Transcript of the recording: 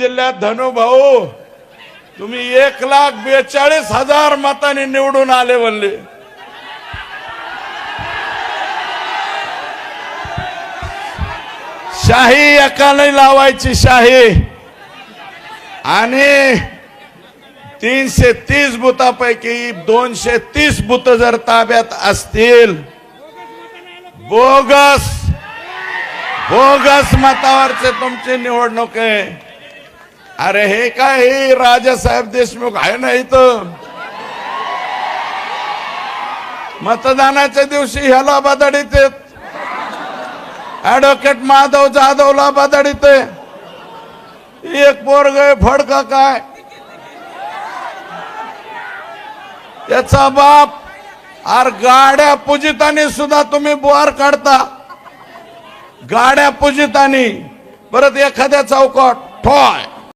जिल्ह्यात धनुभाऊ तुम्ही एक लाख बेचाळीस हजार मतांनी निवडून आले म्हणले. शाही एकाने लावायची शाही. आणि तीनशे तीस बुथापैकी दोनशे तीस बुत जर ताब्यात असतील बोगस बोगस मतावरचे तुमची निवडणूक आहे. अरे हे काय हे राजा साहेब देशमुख आहे ना इथं? मतदानाच्या दिवशी ह्याला बदडीत ऍडव्होकेट माधव जाधवला बदडीत एक पोरग फडका काय? त्याचा बाप आर गाड्या पूजितानी सुद्धा तुम्ही बुवार काढता. गाड्या पूजितानी. परत एखाद्या चौकट ठोय.